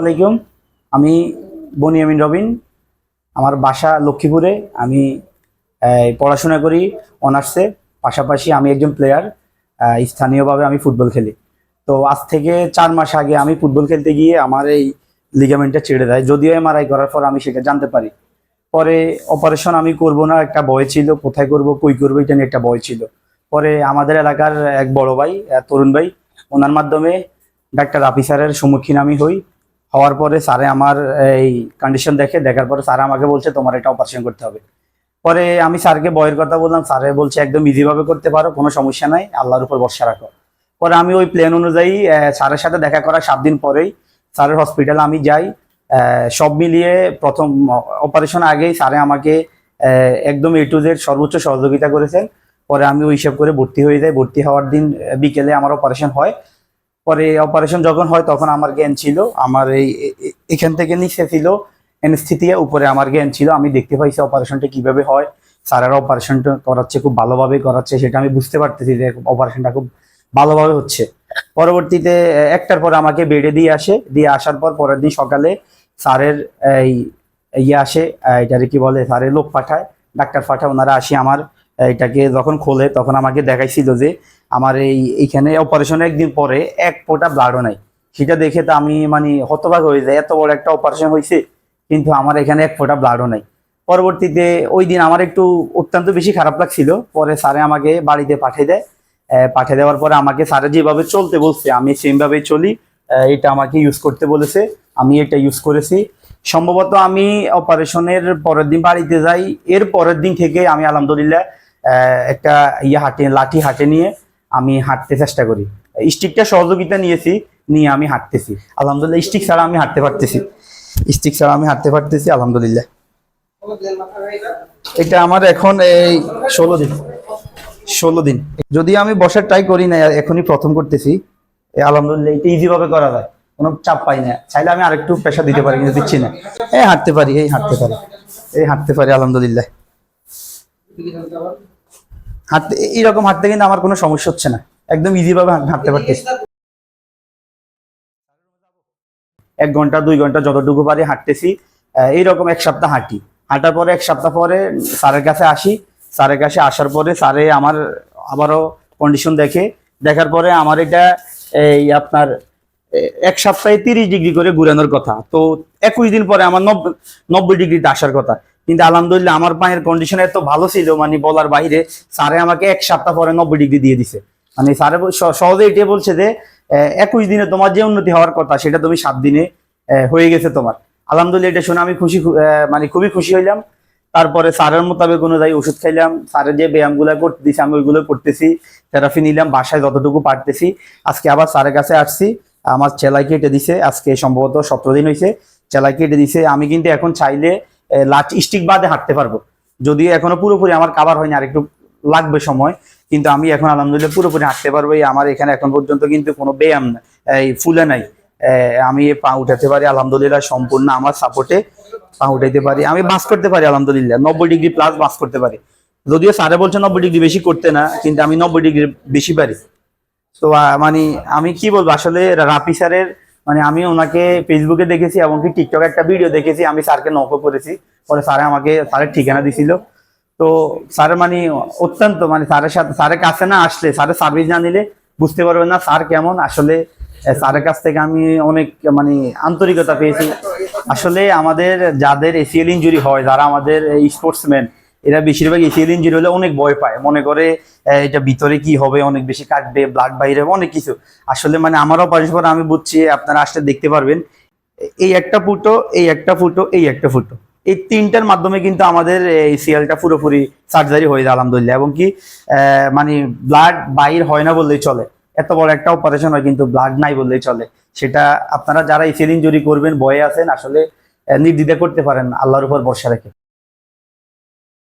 আলাইকুম। আমি বনিয়ামিন রবিন। আমার বাসা লক্ষ্মীপুরে। আমি পড়াশোনা করি অনার্সে। পাশাপাশি আমি একজন প্লেয়ার স্থানীয়ভাবে আমি ফুটবল খেলি। তো আজ থেকে চার মাস আগে আমি ফুটবল খেলতে গিয়ে আমার এই লিগামেন্টটা ছেড়ে দেয়। যদিও এমআরআই করার পর আমি সেটা জানতে পারি। পরে অপারেশন আমি করব না, একটা ভয় ছিল। কোথায় করব, কই করব, এটা নিয়ে একটা ভয় ছিল। পরে আমাদের এলাকার এক বড় ভাই তরুণ ভাই, ওনার মাধ্যমে ডাক্তার অফিসারের সম্মুখীন আমি হই। হওয়ার পরে স্যারে আমার এই কন্ডিশন দেখে, দেখার পরে স্যার আমাকে বলছে, তোমার এটা অপারেশন করতে হবে। পরে আমি স্যারকে বয়ের কথা বললাম, স্যারে বলছে, একদম ইজিভাবে করতে পারো, কোনো সমস্যা নাই, আল্লাহর উপর ভরসা রাখো। পরে আমি ওই প্ল্যান অনুযায়ী স্যারের সাথে দেখা করার সাত দিন পরেই স্যারের হসপিটালে আমি যাই সব মিলিয়ে প্রথম অপারেশন আগেই স্যারে আমাকে একদম এ টু জেড সর্বোচ্চ সহযোগিতা করেছেন। পরে আমি ওই হিসাব করে ভর্তি হয়ে যাই। ভর্তি হওয়ার দিন বিকেলে আমার অপারেশন হয়। পরে অপারেশন যখন হয় তখন আমার জ্ঞান ছিল, আমার এই এখান থেকে নিচে ছিল এনস্থিতিয়া উপরে আমার জ্ঞান ছিল, আমি দেখতে পাইছি অপারেশনটা কীভাবে হয়। স্যারেরা অপারেশনটা করাচ্ছে, খুব ভালোভাবে করাচ্ছে, সেটা আমি বুঝতে পারতেছি যে অপারেশনটা খুব ভালোভাবে হচ্ছে। পরবর্তীতে একটার পর আমাকে বেডে দিয়ে আসে, দিয়ে আসার পর পরের দিন সকালে স্যারের এই ইয়ে আসে এটারে কি বলে স্যারের লোক পাঠায়, ডাক্তার পাঠায়, ওনারা আসি আমার এটাকে যখন খোলে তখন আমাকে দেখাইছিল যে আমার এই এইখানে অপারেশনের একদিন পরে এক ফোঁটা ব্লাডও নাই। সেটা দেখে তো আমি মানে হতবাক হয়ে যায় এত বড় একটা অপারেশন হয়েছে কিন্তু আমার এখানে এক ফোঁটা ব্লাডও নাই। পরবর্তীতে ওই দিন আমার একটু অত্যন্ত বেশি খারাপ লাগছিল। পরে স্যারে আমাকে বাড়িতে পাঠিয়ে দেয়। পাঠিয়ে দেওয়ার পরে আমাকে স্যারে যেভাবে চলতে বলছে, আমি সেমভাবে চলি। এটা আমাকে ইউজ করতে বলেছে। আমি এটা ইউজ করেছি। সম্ভবত আমি অপারেশনের পরের দিন বাড়িতে যাই। এর পরের দিন থেকে আমি আলহামদুলিল্লাহ একটা ইয়ে হাটে, লাঠি হাটে নিয়ে আমি হাঁটতে চেষ্টা করি। স্টিকটা সহযোগিতা নিয়েছি, নিয়ে আমি হাঁটতেছি। আলহামদুলিল্লাহ, স্টিক ছাড়া আমি হাঁটতে পারতেছি। স্টিক ছাড়া আমি হাঁটতে পারতেছি, আলহামদুলিল্লাহ। এটা আমার এখন এই ষোলো দিন। ষোলো দিন। যদি আমি বসার ট্রাই করি না, এখনই প্রথম করতেছি। আলহামদুলিল্লাহ, এটা ইজিভাবে করা যায়। কোনো চাপ পাই না। চাইলে আমি আরেকটু প্রেশার দিতে পারি, কিন্তু দিচ্ছি না। এই হাঁটতে পারি, এই হাঁটতে পারি। এই হাঁটতে পারি, আলহামদুলিল্লাহ। হাঁটতে, এইরকম হাঁটতে কিন্তু আমার কোনো সমস্যা হচ্ছে না। একদম ইজি ভাবে হাঁটতে পারতেছি। এক ঘণ্টা, দুই ঘণ্টা যতটুকু পারি হাঁটতেছি। এইরকম এক সপ্তাহ হাঁটি। হাঁটার পরে এক সপ্তাহ পরে স্যারের কাছে আসি। স্যারের কাছে আসার পরে স্যারে আমার আবারও কন্ডিশন দেখে। দেখার পরে আমার এটা এই আপনার এক সপ্তাহে তিরিশ ডিগ্রি করে ঘুরানোর কথা। তো একুশ দিন পরে আমার নব্বই ডিগ্রিতে আসার কথা। কিন্তু আলহামদুলিল্লাহ আমার পায়ের কন্ডিশন এত ভালো ছিল মানে বলার বাইরে স্যারে আমাকে এক সপ্তাহ পরে নব্বই ডিগ্রি দিয়ে দিছে। মানে স্যারে সহজে এটাই বলছে যে একুশ দিনে তোমার যে উন্নতি হওয়ার কথা সেটা তুমি সাত দিনে হয়ে গেছে তোমার। আলহামদুলিল্লাহ এটা শুনে আমি খুশি মানে খুবই খুশি হইলাম। তারপরে স্যারের মোতাবেক অনুযায়ী ওষুধ খাইলাম। স্যারের যে ব্যায়ামগুলো করতে দিছে, আমি ওইগুলো করতেছি। থেরাপি নিলাম, বাসায় যতটুকু পারতেছি। আজকে আবার স্যারের কাছে আসছি। আমার চেলাই কেটে দিছে। আজকে সম্ভবত সতেরো দিন হয়েছে চেলাই কেটে দিছে। আমি কিন্তু এখন চাইলে লাঠি স্টিক বাদে হাঁটতে পারব। যদি এখনও পুরোপুরি আমার কাবার হয়নি, আরেকটু লাগবে সময়, কিন্তু আমি এখন আলহামদুলিল্লাহ পুরোপুরি হাঁটতে পারব এই আমার এখানে এখন পর্যন্ত কিন্তু কোনো ব্যায়াম এই ফুলে নাই। আমি পা উঠাতে পারি, আলহামদুলিল্লাহ সম্পূর্ণ আমার সাপোর্টে পা উঠাইতে পারি। আমি বাস করতে পারি, আলহামদুলিল্লাহ, নব্বই ডিগ্রি প্লাস বাস করতে পারি। যদিও স্যারে বলছে নব্বই ডিগ্রি বেশি করতে না, কিন্তু আমি নব্বই ডিগ্রি বেশি পারি। তো মানে আমি কি বলব, আসলে রাপি স্যারের মানে আমি ওনাকে ফেসবুকে দেখেছি এবং কি টিকটকে একটা ভিডিও দেখেছি, আমি স্যারকে নকও করেছি। পরে স্যারে আমাকে, স্যারের ঠিকানা দিছিল। তো স্যার মানে অত্যন্ত মানে স্যারের সাথে, স্যারের কাছে না আসলে, স্যারের সার্ভিস না নিলে বুঝতে পারবেন না স্যার কেমন। আসলে স্যারের কাছ থেকে আমি অনেক মানে আন্তরিকতা পেয়েছি। আসলে আমাদের যাদের এসিএল ইঞ্জুরি হয়, যারা আমাদের স্পোর্টসম্যান এরা বেশিরভাগ এসিএল ইঞ্জুরি হলে অনেক ভয় পায়। মনে করে এটা ভিতরে কি হবে, অনেক বেশি কাটবে ব্লাড বাইরে হবে, অনেক কিছু। আসলে মানে আমারও পরিষ্কার আমি বুঝছি, আপনারা আসলে দেখতে পারবেন। এই একটা ফুটো, এই একটা ফুটো, এই একটা ফুটো। এই তিনটার মাধ্যমে কিন্তু আমাদের এই সিএলটা পুরোপুরি সার্জারি হয়ে যায়, আলহামদুলিল্লাহ। এবং কি মানে ব্লাড বাইর হয় না বললেই চলে। এত বড় একটা অপারেশন হয় কিন্তু ব্লাড নাই বললেই চলে। সেটা আপনারা যারা এসিএল ইঞ্জুরি করবেন, ভয়ে আছেন, আসলে নির্দ্বিধা করতে পারেন আল্লাহর উপর ভরসা রেখে।